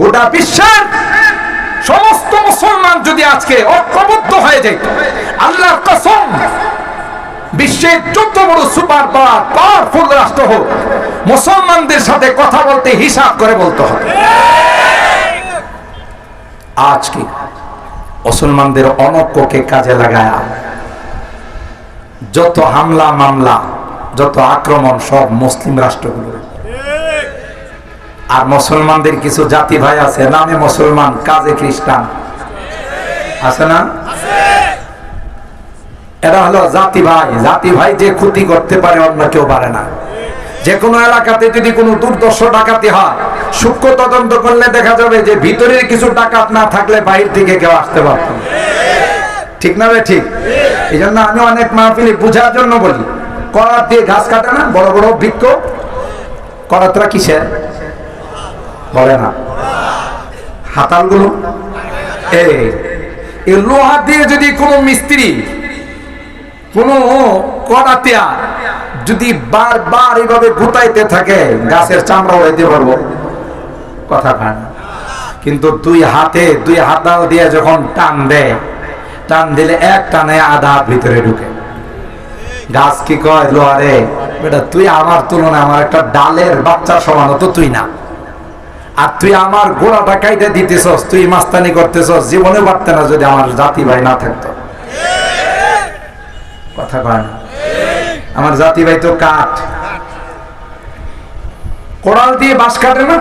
গোটা বিশ্বের সমস্ত মুসলমান যদি আজকে ঐক্যবদ্ধ হয়ে যেত আল্লাহর কসম, বিশ্বের যত বড় সুপার পাওয়ার পাওয়ারফুল রাষ্ট্র হোক, মুসলমানদের সাথে কথা বলতে, হিসাব করে বলতে হবে। আজকে মুসলমানদের অনক্যকে কাজে লাগায়া? যত হামলা, মামলা, যত আক্রমণ, সব মুসলিম রাষ্ট্রগুলোর। আর মুসলমানদের কিছু জাতি ভাই আছে, নামে মুসলমান, কাজে খ্রিস্টান। আছে না? এরা হলো জাতি ভাই। জাতি ভাই যে ক্ষতি করতে পারে, অন্য কেউ পারে না। যে কোনো এলাকাতে যদি কোনো দুর্দর্শ ডাকাতি হয়, সূক্ষ্ম তদন্ত করলে দেখা যাবে যে ভিতরের কিছু ডাকাত না থাকলে বাইরে থেকে কেউ আসতে পারত। ঠিক না ঠিক? এই জন্য আমি অনেক মাহফিলে বুঝার জন্য বলি, করাত দিয়ে ঘাস কাটে না, বড় বড় বৃক্ষ। করাতরা কিসের? বলে না। হাতালগুলো, এই এই লোহা দিয়ে যদি কোনো মিস্ত্রি, কোনো করাতিয়া যদি বারবার এইভাবে গুতাইতে থাকে, গাছের চামড়া উড়াইতে পারব। কথা কান কিন্তু দুই হাতে, দুই হাতাল দিয়ে যখন টান দেয়, টান দিলে এক টানে আধা ভিতরে ঢুকে। গাছ কি কয় লোহারে বেটা, তুই আমার তুলনায় আমার একটা ডালের বাচ্চা সমান তো তুই না। আর তুই আমার গোড়াটা কাইতে দিতেছস, তুই মাস্তানি করতেছস, জীবনে পারতে না যদি আমার জাতি ভাই না থাকতো। কথা কয় না। আমার জাতি ভাই তো কাঠ। কোড়াল দিয়ে বাঁশ কাটে না?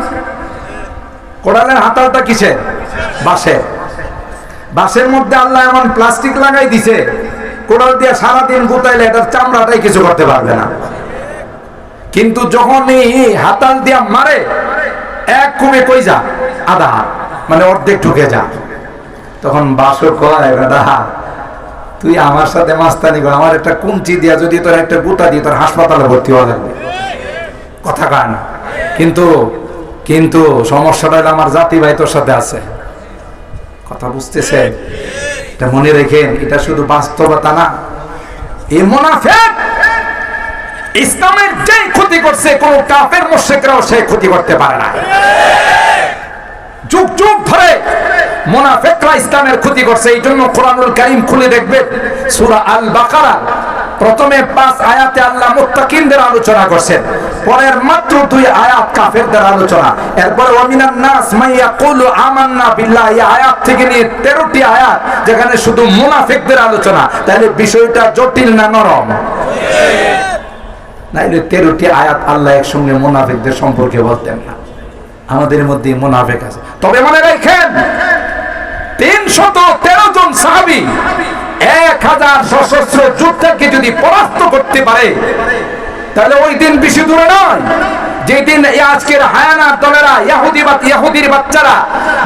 কোড়ালের হাতালটা কিসের বাঁশের বাঁশের মধ্যে আল্লাহ এমন প্লাস্টিক লাগাই দিছে, কোড়াল দিয়ে সারাদিন গুতাইলে এটার চামড়াটাই কিছু করতে পারবে না। কিন্তু যখন এই হাতাল দিয়া মারে এক কমে কই যা? আধা মানে অর্ধেক ঢুকে যা। তখন বাসো কয় বেটা তুই আমার সাথে মাস্তানি কর। আমার একটা কুঞ্চি দিয়া যদি তোর একটা গুতা দিয়ে তোর হাসপাতালে ভর্তি হওয়া লাগবে কথা কয় না। কিন্তু কিন্তু সমস্যাটা আমার জাতি ভাই তোর সাথে আছে। কথা বুঝতেছে? এটা মনে রেখেন, এটা শুধু বাস্তবতা না। এ মুনাফেক! ইসলামের যে ক্ষতি করছে, কোন কাফের মুশরিকরাও সে ক্ষতি করতে পারে না। যুগ যুগ ধরে মুনাফিকরা ইসলামের ক্ষতি করছে এই জন্য কোরআনুল কারীম খুলে দেখবেন সূরা আল বাকারা প্রথমে পাঁচ আয়াতে আল্লাহ মুত্তাকিনদের আলোচনা করছেন, পরের মাত্র দুই আয়াত কাফেরদের আলোচনা। এরপরে ওয়ামিনান নাস, মাই ইয়াকুলু আমান্না বিল্লাহ, এই আয়াত থেকে নিয়ে 13টি আয়াত যেখানে শুধু মুনাফিকদের আলোচনা। তাহলে বিষয়টা জটিল না নরম? নাইলে তেরোটি আয়াত আল্লাহ একসঙ্গে মোনাফেকদের সম্পর্কে বলতেন না। আমাদের মধ্যে মোনাফেক আছে। তবে মনে রাখেন তিনশত তেরো জন সাহাবি এক হাজার সশস্ত্র যুদ্ধকে যদি পরাস্ত করতে পারে, তাহলে ওই দিন বেশি দূরে নয়। যেদিন আজকের হায়ানার দলেরা, ইয়াহুদি বা ইয়াহুদির বাচ্চারা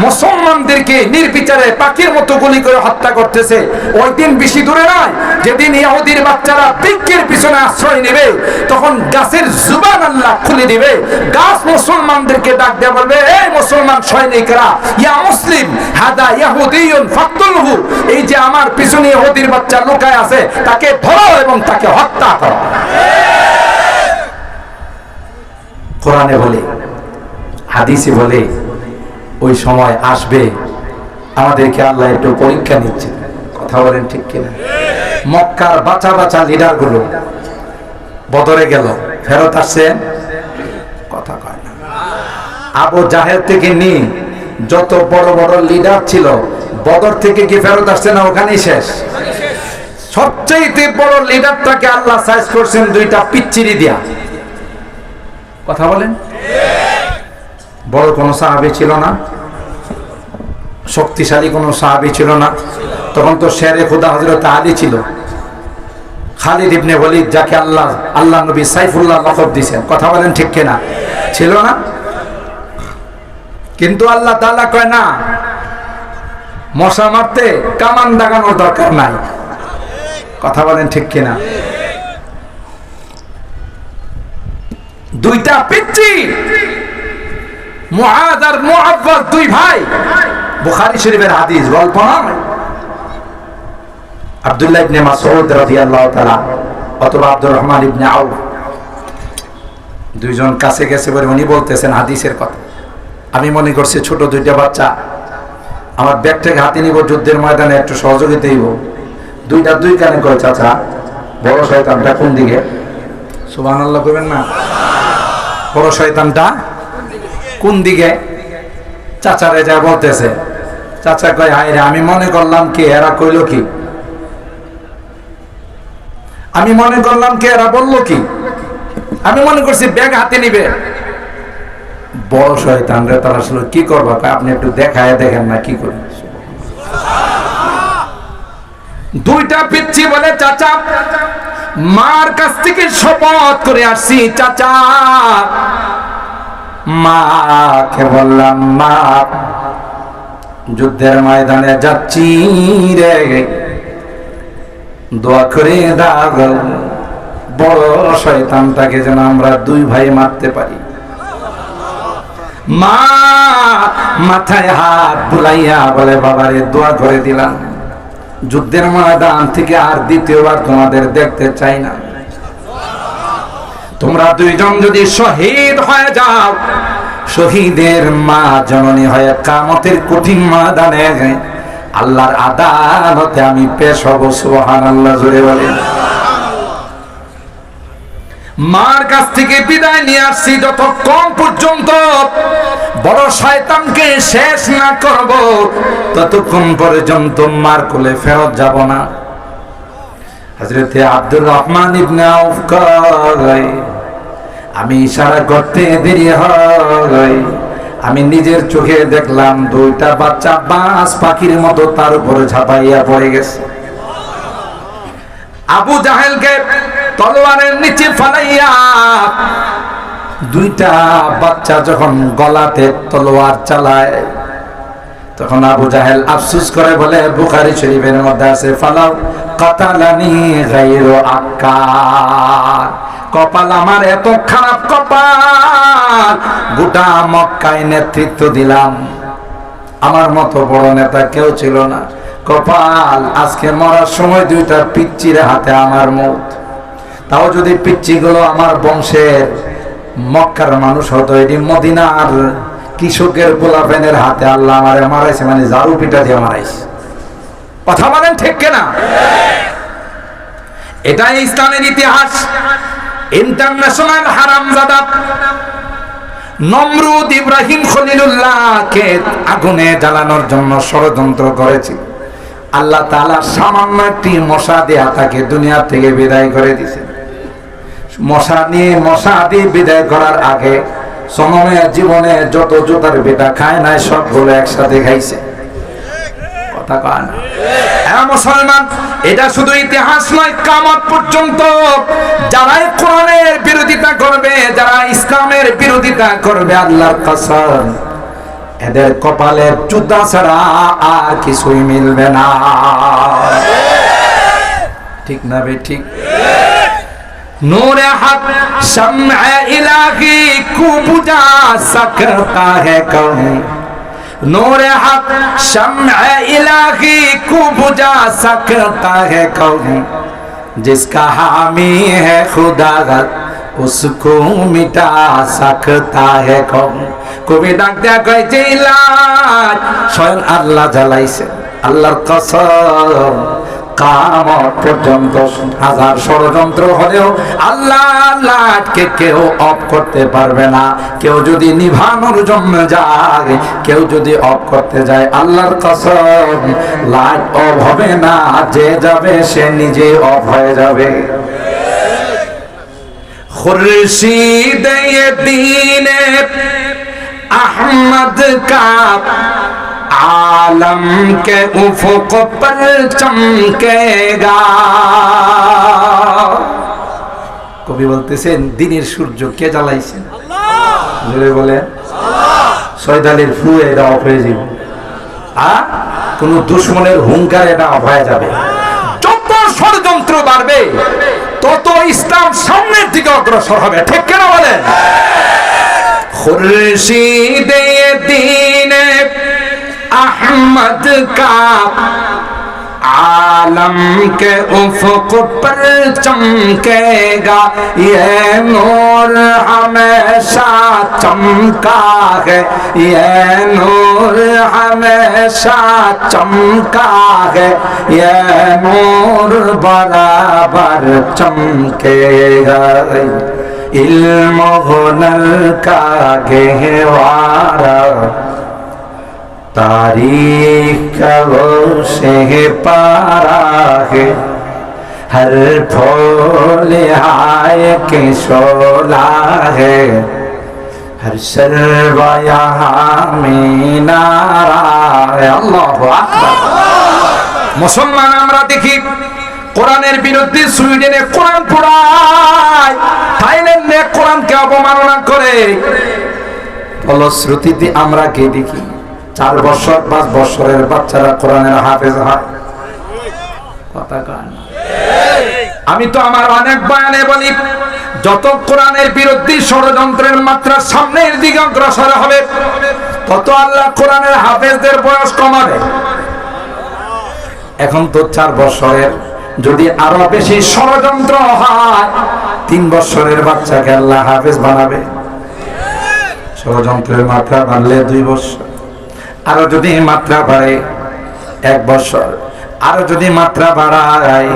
মুসলমানদেরকে নির্বিচারে পাখির মতো গুলি করে হত্যা করতেছে, ওই দিন বেশি দূরে নয়। যেদিন ইয়াহুদির বাচ্চারা বৃক্ষের পিছনে আশ্রয় নেবে, তখন গাছের জুবান আল্লাহ খুলে দিবে। গাছ মুসলমানদেরকে ডাক দেয়া বলবে এই মুসলমান সৈনিকরা, ইয়া মুসলিম, হাদা ইয়াহুদিয়ুন ফাকতুলহু। এই যে আমার পিছনে ইহুদির বাচ্চা লুকায় আছে, তাকে ধরো এবং তাকে হত্যা করো। কোরআনে বলে, হাদিসে বলে, ওই সময় আসবে, আমাদেরকে আল্লাহ একটু পরীক্ষা নিচ্ছে। কথা বলেন ঠিক কিনা? মক্কার বাঁচা বাঁচা লিডারগুলো বদরে গেল, ফেরত আসছে? কথা কয় না। আবু জাহের থেকে নি, যত বড় বড় লিডার ছিল, বদর থেকে কি ফেরত আসছে না ওখানেই শেষ? সবচেয়ে বড় লিডারটাকে আল্লাহ সাইজ করছেন দুইটা পিচ্চিরি দিয়া। কথা বলেন। বড় কোনো সাহাবি ছিল না। শক্তিশালী কোনো সাহাবি ছিল না। তখন তো শেরে খুদা হজরত আলী ছিল। খালিদ ইবনে ওয়ালিদ যাকে আল্লাহ আল্লাহ নবী সাইফুল্লাহ লকব দিয়েছেন। কথা বলেন ঠিক কিনা? ছিল না? কিন্তু আল্লাহ তাআলা কয়, না, মশা মারতে কামান দাগানোর দরকার নাই। কথা বলেন ঠিক কিনা? দুইটা মুআব্বাস দুই ভাই। বুখারী শরীফের হাদিস, গল্প আব্দুল্লাহ দুইজন গেছে বলে উনি বলতেছেন হাদিসের কথা। আমি মনে করছি ছোট দুইটা বাচ্চা। আমার ব্যাগ থেকে হাতে নিব, যুদ্ধের ময়দানে একটু সহযোগিতা দিব দুইটা দুই কানে কয়, চাচা, বড় শয়তানটা কোন দিকে? সুবাহ আল্লাহ করবেন না। বড় শয়তানটা? কোন দিকে? চাচারে যা বলতেছে। চাচা কয়, হায় রে, আমি মনে করলাম কি, এরা কইলো কি? আমি মনে করলাম কি, এরা বলল কি? আমি মনে করছি ব্যাগ হাতে নিবে। বড় শয়তান রে তারা আসলে কি করবা? আপনি একটু দেখায় দেখেন না কি করি? দুইটা পিচ্ছি বলে, চাচা মার কাছ থেকে শপথ করে আসছি, চাচা। মাকে বললাম, মা, যুদ্ধের ময়দানে যাচ্ছি রে। দোয়া করে দাগ বড় শয়তানটাকে যেন আমরা দুই ভাই মারতে পারি। মা মাথায় হাত বুলাইয়া বলে, বাবারে, দোয়া করে দিলাম। যুদ্ধের ময়দান থেকে আর দ্বিতীয়বার তোমাদের দেখতে চাই না। তোমরা দুইজন যদি শহীদ হয়ে যাও, শহীদের মা জননী হয়ে কামতের কঠিন ময়দানে আল্লাহর আদালতে আমি পেশ হব, সুবহানাল্লাহ, জোরে বলে মার কাছ থেকে বিদায় নিয়ে আসছি যতক্ষণ পর্যন্ত বড় শয়তানকে শেষ না করব, ততক্ষণ পর্যন্ত মার কোলে ফেরত যাব না। হজরতে আব্দুর রহমান ইবনে আমি ইশারা করতে দেরি হয়। আমি নিজের চোখে দেখলাম দুইটা বাচ্চা বাস পাখির মতো তার উপরে ঝাঁপাইয়া পড়ে গেছে। আবু জাহেলকে তলোয়ারের নিচে ফালাইয়া দুইটা বাচ্চা যখন গলাতে তলোয়ার চালায়, তখন আবু জাহেল আফসুস করে বলে, বুখারি শরীফের মধ্যে আছে ফালাও কাতালানি গাইরো আক্কার কপাল আমার এত খারাপ কপাল, গোটা মক্কায় নেতৃত্ব দিলাম। আমার মতো বড় নেতা কেউ ছিল না। কপাল, আজকে মরার সময় দুইটা পিচ্চির হাতে আমার মুখ তাও যদি পিচ্চিগুলো আমার বংশের মক্কার মানুষ হতো, এটি মদিনার কৃষকের পোলাপেনের হাতে আল্লাহ আমারে মারাইছে মানে জারু পিঠা দিয়ে মারাইছে। কথা বলেন ঠিক কেনা? এটাই ইসলামের ইতিহাস। ইন্টারন্যাশনাল হারাম হারামজাদা নমরুদ ইব্রাহিম খলিলুল্লাহকে আগুনে জ্বালানোর জন্য ষড়যন্ত্র করেছিল। আল্লাহ তাআলা সামান্য একটি মশা দেয়া তাকে দুনিয়া থেকে বিদায় করে দিছে। মশা নিয়ে মশা দিয়ে বিদায় করার আগে জীবনে যত জোতার বেটা খায় নাই, সবগুলো একসাথে খাইছে। কথা কয় না। হ্যাঁ মুসলমান, এটা শুধু ইতিহাস নয় কামত পর্যন্ত যারা কোরআনের বিরোধিতা করবে, যারা ইসলামের বিরোধিতা করবে, আল্লাহর কসম। এদের কপালে জুতা ছাড়া আর কিছুই মিলবে না ঠিক না বে ঠিক نور حق شمع الہی کو بجا سکتا ہے کون نور حق شمع الہی کو بجا سکتا ہے کون جس کا حامی ہے خدا غد उसको मिटा सकता है कौन কবি ডাক দেয়া কয় যে ইলাজ স্বয়ং আল্লাহ জ্বালাইছে আল্লাহর কসম কামত পর্যন্ত হাজার ষড়যন্ত্র হলেও আল্লাহ লাটকে কেউ অফ করতে পারবে না কেউ যদি নিভানোর জন্য যায় কেউ যদি অফ করতে যায় আল্লাহর কসম লাইট অফ হবে না যে যাবে সে নিজে অফ হয়ে যাবে খুরশিদ দিন احمد کا عالم کے افق پر চমকে গা কবি বলতেছেন দিনের সূর্য কে জ্বালাইছেন বলে সয়দালির ফু এটা অফ হয়ে যাবে। আর কোন দুশ্মনের হুঙ্কার এটা অফ হয়ে যাবে। যত ষড়যন্ত্র বাড়বে। তত ইসলাম সামনের দিকে অগ্রসর হবে। ঠিক কেন বলেন? দিনে আহমদ কা عالم کے افق پر چمکے گا یہ نور ہمیشہ چمکا ہے یہ نور ہمیشہ چمکا ہے یہ نور برابر چمکے گا علم ہنر کا گہوارہ का वो से पारा है हर फूल आय के शोला है हर शर्वा यहाँ में नारा है अल्लाह আকবার মুসলমান আমরা দেখি কোরআনের বিরুদ্ধে সুইডেনে কোরআন পড়ায় থাইল্যান্ডে কোরআনকে অবমাননা করে ফলশ্রুতিতে আমরা কে দেখি চার বছর, পাঁচ বছরের বাচ্চারা কোরআনের হাফেজ হয়। কথা আমি তো আমার অনেক বয়ানে বলি, যত কোরআনের বিরুদ্ধে ষড়যন্ত্রের মাত্রা সামনের দিকে অগ্রসর হবে, তত আল্লাহ কোরআনের হাফেজদের বয়স কমাবে। এখন তো চার বছরের, যদি আরও বেশি ষড়যন্ত্র হয়, তিন বছরের বাচ্চাকে আল্লাহ হাফেজ বানাবে। ষড়যন্ত্রের মাত্রা বাড়লে দুই বছর। আরও যদি মাত্রা বাড়ে এক বছর, আরও যদি মাত্রা বাড়ায়,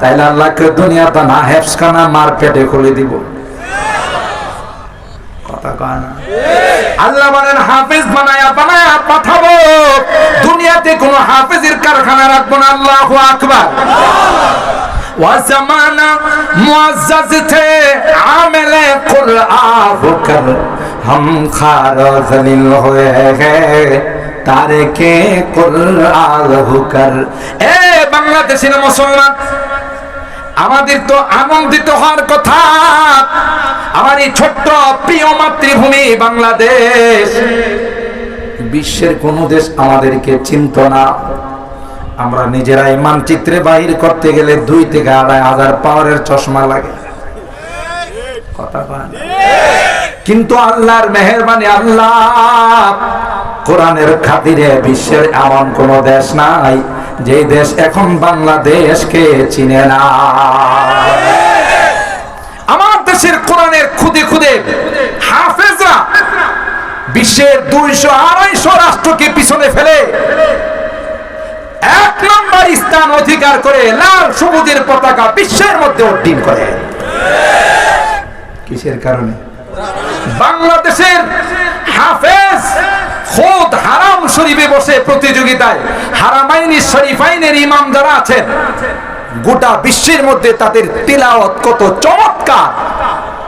তাইলে আল্লাহকে দুনিয়া তো না হেফসখানা মার পেটে খুলে দিব। কথা কয় না? আল্লাহ বলেন, হাফেজ বানায়া বানায়া, পাঠাবো। দুনিয়াতে কোন হাফেজের কারখানা রাখব না, আল্লাহ আকবার। وہ زمانہ معزز تھے عامل قرآن ہو کر ہم তারেকে হুকার। এ বাংলাদেশের মুসলমান, আমাদের তো আনন্দিত হওয়ার কথা। আমার এই ছোট্ট প্রিয় মাতৃভূমি বাংলাদেশ। বিশ্বের কোন দেশ আমাদেরকে চিনত না। আমরা নিজেরাই মানচিত্রে বাহির করতে গেলে দুই থেকে আড়াই হাজার পাওয়ারের চশমা লাগে। কথা কিন্তু আল্লাহর মেহরবানি, আল্লাহ কোরআনের খাতিরে বিশ্বের এমন কোন দেশ নাই যে দেশ এখন বাংলাদেশকে চিনে না। আমার দেশের কোরআনের খুদে খুদে হাফেজরা বিশ্বের দুইশো আড়াইশো রাষ্ট্রকে পিছনে ফেলে এক নম্বর স্থান অধিকার করে লাল সবুজের পতাকা বিশ্বের মধ্যে উড্ডীন করে। কিসের কারণে? বাংলাদেশের হাফেজ খোদ হারাম শরীফে বসে প্রতিযোগিতায়, হারামাইনি শরীফাইনের ইমাম যারা আছেন, গোটা বিশ্বের মধ্যে তাদের তিলাওয়াত কত চমৎকার।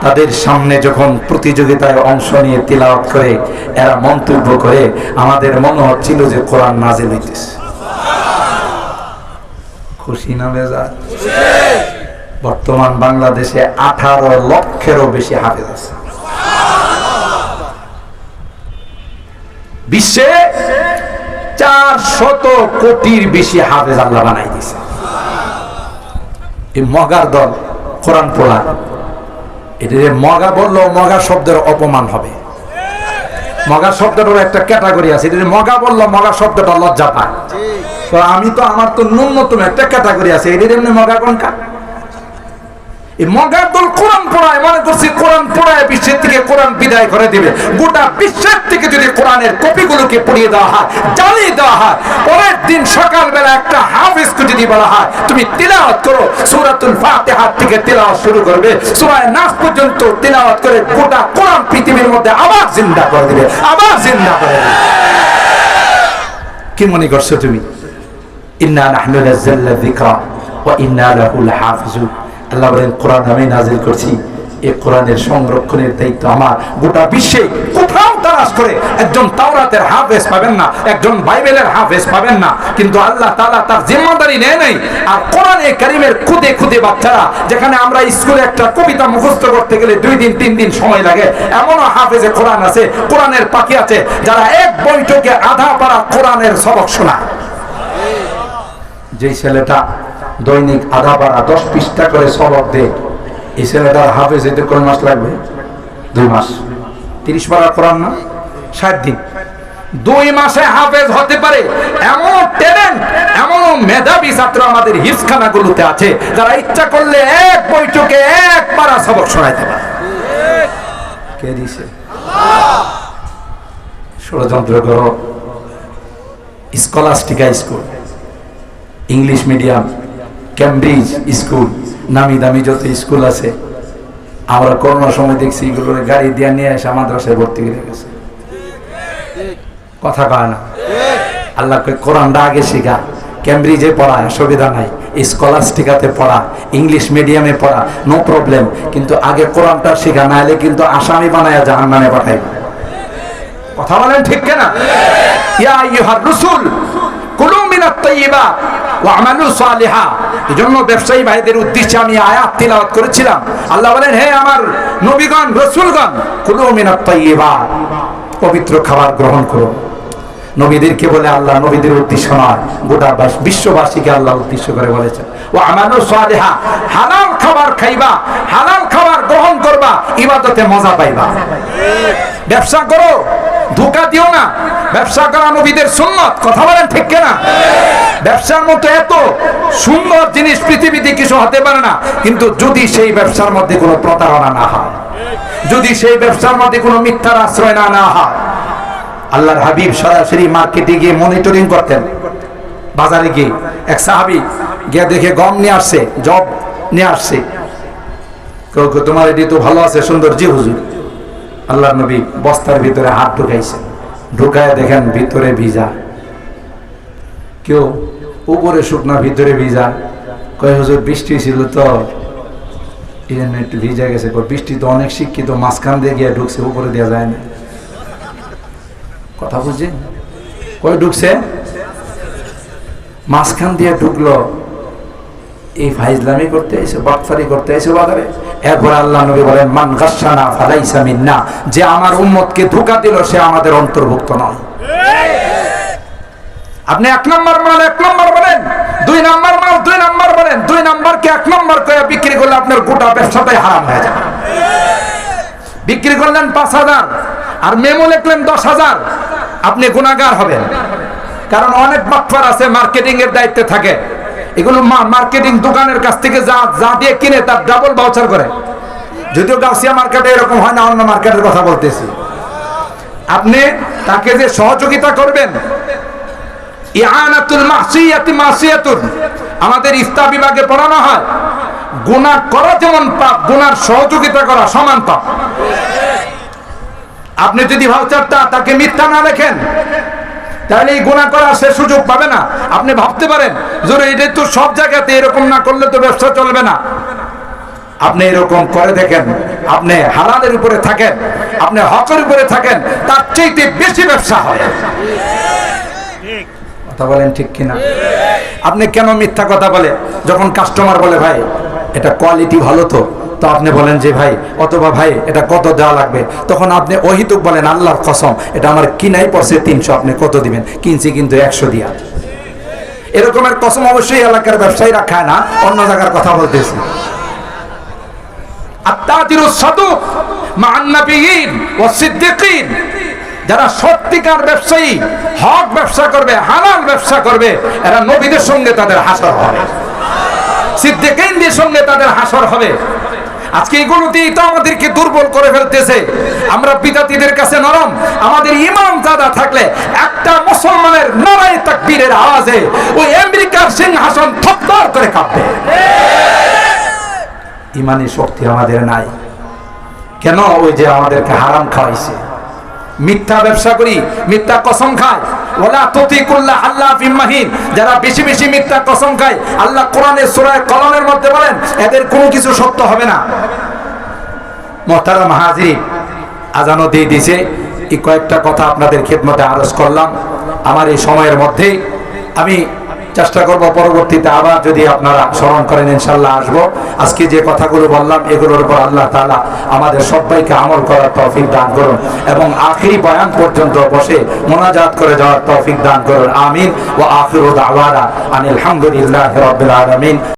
তাদের সামনে যখন প্রতিযোগিতায় অংশ নিয়ে তিলাওয়াত করে, এরা মন্তব্য করে, আমাদের মনে হচ্ছিল যে কোরআন নাজিল হইতেছে। খুশি না বেজা বর্তমান বাংলাদেশে আঠারো লক্ষেরও বেশি হাফেজ আছে। বিশ্বে চার শত কোটির বেশি হাফেজ আল্লাহ বানাই দিছে এই মগার দল, কোরআন পড়া, এটা মগা বললেও মগা শব্দের অপমান হবে। মগা শব্দটার একটা ক্যাটাগরি আছে। এটা মগা বলল, মগা শব্দটা লজ্জা পায়। তো আমি তো, আমার তো ন্যূনতম একটা ক্যাটাগরি আছে। এদের এমনি মগা কোনটা? পৃথিবীর মধ্যে আবার জিন্দা করে দিবে, আবার জিন্দা করে কি মনে করছ তুমি? ইন্না নাহনু ওয়া ইন্না লাহু আল্লাহ বলেন, কোরআন আমি নাজিল করছি। এই কোরআনের সংরক্ষণের দায়িত্ব আমার। গোটা বিশ্বে কোথাও তালাশ করে একজন তাওরাতের হাফেজ পাবেন না, একজন বাইবেলের হাফেজ পাবেন না। কিন্তু আল্লাহ তাআলা তার জিম্মাদারি নেয় নাই। আর কোরআনে কারিমের খুদে খুদে বাচ্চারা, যেখানে আমরা স্কুলে একটা কবিতা মুখস্থ করতে গেলে দুই দিন, তিন দিন সময় লাগে, এমনও হাফেজে কোরআন আছে, কোরআনের পাখি আছে, যারা এক বৈঠকে আধা পারা কোরআনের সবক শোনায়। যেই ছেলেটা দৈনিক আধা পারা দশ পৃষ্ঠা করে সবক দেয় এই ছেলেটার হাফেজ হইতে কোন মাস লাগবে? দুই মাস। তিরিশ পারা কোরআন না? ষাট দিন। দুই মাসে হাফেজ হতে পারে এমন ট্যালেন্ট এমন মেধাবী ছাত্র আমাদের হিফখানাগুলোতে আছে, যারা ইচ্ছা করলে এক বৈঠকে এক পারা সবক শোনাইতে পারে। কে দিছে? ষড়যন্ত্র করো। Scholastica school. English medium. Cambridge school নামি দামি যত স্কুল আছে, আমরা করোনার সময় দেখছি এগুলোর গাড়ি দিয়ে নিয়ে এসে মাদ্রাসায় ভর্তি করে গেছে। কথা কয় না। আল্লাহকে কোরআনটা আগে শেখা ক্যামব্রিজে পড়া, সুবিধা নাই স্কলাস্টিকাতে পড়া ইংলিশ মিডিয়ামে পড়া নো প্রবলেম কিন্তু আগে কোরআনটা শেখা না হলে কিন্তু আসামি বানায় জাহান নামে পাঠাইবে। কথা বলেন ঠিক কেনা? ইয়া আইয়ুহার রাসূল মিনাত ওয়া পবিত্র খাবার গ্রহণ করো। নবীদেরকে বলে আল্লাহ নবীদের উদ্দেশ্য নয়, গোটা বিশ্ববাসীকে আল্লাহ উদ্দেশ্য করে বলেছেন। ও আমানু সালিহা, হালাল খাবার খাইবা, হালাল খাবার গ্রহণ করবা, ইবাদতে মজা পাইবা। ব্যবসা করো ধোকা দিও না। ব্যবসা করা নবীদের সুন্নত। কথা বলেন ঠিক কিনা? ব্যবসার মতো এত সুন্দর জিনিস পৃথিবীতে কিছু হতে পারে না, কিন্তু যদি সেই ব্যবসার মধ্যে কোনো প্রতারণা না হয়, যদি সেই ব্যবসার মধ্যে কোনো মিথ্যার আশ্রয় না না হয়, আল্লাহর হাবিব সরাসরি মার্কেটে গিয়ে মনিটরিং করতেন। বাজারে গিয়ে এক সাহাবি গিয়ে দেখে গম নিয়ে আসছে, জব নিয়ে আসছে। তোমার এটি তো ভালো আছে, সুন্দর। জি হুজুর। আল্লাহ নবী বস্তার ভিতরে হাত ঢুকাইছে। ঢুকায় দেখেন ভিতরে ভিজা। কেউ উপরে শুকনা ভিতরে ভিজা। কয়, হুজুর, বৃষ্টি ছিল তো? এই জন্য একটু ভিজা গেছে। বৃষ্টি তো অনেক শিক্ষিত, মাঝখান দিয়ে গিয়ে ঢুকছে, উপরে দেওয়া যায় না। কথা বুঝছি? কই ঢুকছে? মাঝখান দিয়ে ঢুকলো। এই ফাইজলামি করতে এসে বাটফারি করতে এসে বাজারে। এরপর আল্লাহ নবী বলেন, মান গাসানা ফালাইসা মিন্না। যে আমার উম্মতকে ধোকা দিল, সে আমাদের অন্তর্ভুক্ত নয়। আপনি এক নম্বর মাল, এক নম্বর বলেন, দুই নম্বর মাল, দুই নম্বর বলেন, দুই নম্বরকে এক নম্বর করে বিক্রি করলে আপনার গোটা ব্যবসাটাই হারাম হয়ে যাবে। বিক্রি করলেন পাঁচ হাজার, আর মেমো লিখলেন দশ হাজার। আপনি গুণাগার হবেন। কারণ অনেক বাটফার আছে মার্কেটিং এর দায়িত্বে থাকে। এগুলো মার্কেটিং দোকানের কাছ থেকে যা যা দিয়ে কিনে তার ডাবল বাউচার করে। যদিও গাছিয়া মার্কেটে এরকম হয় না, অন্য মার্কেটের কথা বলতেছি। আপনি তাকে যে সহযোগিতা করবেন মাসিয়াতুন, আমাদের ইফতা বিভাগে পড়ানো হয়, গুনাহ করা যেমন পাপ, গুনার সহযোগিতা করা সমান পাপ। আপনি যদি ভাউচারটা তাকে মিথ্যা না লেখেন তাহলে এই গোনা করা সে সুযোগ পাবে না। আপনি ভাবতে পারেন জোরে এটা তো সব জায়গাতে এরকম না করলে তো ব্যবসা চলবে না। আপনি এরকম করে দেখেন আপনি হালালের উপরে থাকেন আপনি হকের উপরে থাকেন তার চাইতে বেশি ব্যবসা হয়। কথা বলেন ঠিক কিনা? আপনি কেন মিথ্যা কথা বলে? যখন কাস্টমার বলে ভাই এটা কোয়ালিটি ভালো তো। তো আপনি বলেন যে, ভাই, অথবা ভাই, এটা কত দেওয়া লাগবে? তখন আপনি অহিতুক বলেন, আল্লাহর কসম, এটা আমার কিনাই পড়ছে তিনশো, আপনি কত দিবেন? কিনছি কিন্তু একশো দিয়া। এরকমের কসম অবশ্যই এলাকার ব্যবসায়ীরা খায় না, অন্য জায়গার কথা বলতেছি। যারা সত্যিকার ব্যবসায়ী, হক ব্যবসা করবে, হালাল ব্যবসা করবে, এরা নবীদের সঙ্গে তাদের হাসর হবে। সিদ্দিকিনদের সঙ্গে তাদের হাসর হবে। আজকে এগুলোতেই তো আমাদেরকে দুর্বল করে ফেলতেছে। আমরা বিদাতিদের কাছে নরম, আমাদের ইমাম দাদা থাকলে একটা মুসলমানের নারায় তাকবীরের আওয়াজে ওই আমেরিকার সিংহাসন থপ্পর করে কাঁপবে। ইমানি শক্তি আমাদের নাই। কেন ওই যে আমাদেরকে হারাম খাওয়াইছে? মিথ্যা ব্যবসা করি, মিথ্যা কসম খায় ওলা ততিকুল্লাহ আল্লাহ ফিম্মাহিন। যারা বেশি বেশি মিথ্যা কসম খায়, আল্লাহ কোরআনের সুরায় কলমের মধ্যে বলেন, এদের কোনো কিছু সত্য হবে না। মহতারা মাহাজির আজানও দিয়ে দিছে এই কয়েকটা কথা আপনাদের খেদমতে আরজ করলাম। আমার এই সময়ের মধ্যেই আমি চেষ্টা করব পরবর্তীতে আবার যদি আপনারা স্মরণ করেন, ইনশাল্লাহ আসব। আজকে যে কথাগুলো বললাম, এগুলোর উপর আল্লাহ তালা আমাদের সবাইকে আমল করার তৌফিক দান করুন এবং আখিরি বয়ান পর্যন্ত বসে মোনাজাত করে যাওয়ার তৌফিক দান করুন। আমিন। ও আখির দাওয়ানা আনিল হামদুলিল্লাহ রবিল আলামিন।